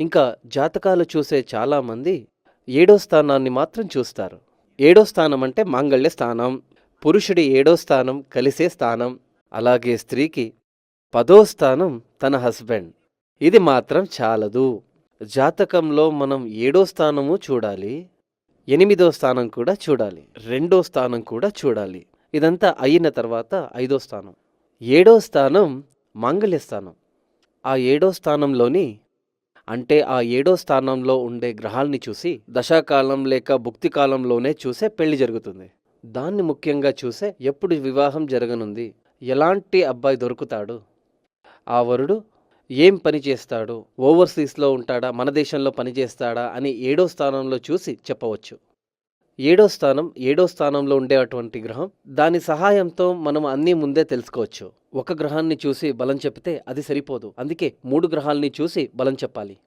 ఇంకా జాతకాలు చూసే చాలామంది ఏడో స్థానాన్ని మాత్రం చూస్తారు. ఏడో స్థానం అంటే మాంగళ్య స్థానం పురుషుడి ఏడో స్థానం కలిసే స్థానం అలాగే స్త్రీకి పదో స్థానం తన హస్బెండ్. ఇది మాత్రం చాలదు. జాతకంలో మనం ఏడో స్థానము చూడాలి ఎనిమిదో స్థానం కూడా చూడాలి రెండో స్థానం కూడా చూడాలి. ఇదంతా అయిన తర్వాత ఐదో స్థానం. ఏడో స్థానం మాంగళ్య స్థానం. ఆ ఏడో స్థానంలోని అంటే ఆ ఏడో స్థానంలో ఉండే గ్రహాల్ని చూసి దశాకాలం లేక భుక్తి కాలంలోనే చూసే పెళ్ళి జరుగుతుంది. దాన్ని ముఖ్యంగా చూసే ఎప్పుడు వివాహం జరగనుంది? ఎలాంటి అబ్బాయి దొరుకుతాడు? ఆ వరుడు ఏం పని చేస్తాడు? ఓవర్సీస్లో ఉంటాడా? మన దేశంలో పనిచేస్తాడా అని ఏడో స్థానంలో చూసి చెప్పవచ్చు. ఏడో స్థానం ఏడో స్థానంలో ఉండేటువంటి గ్రహం. దాని సహాయంతో మనం అన్నీ ముందే తెలుసుకోవచ్చు. ఒక గ్రహాన్ని చూసి బలం చెప్తే అది సరిపోదు. అందుకే మూడు గ్రహాల్ని చూసి బలం చెప్పాలి.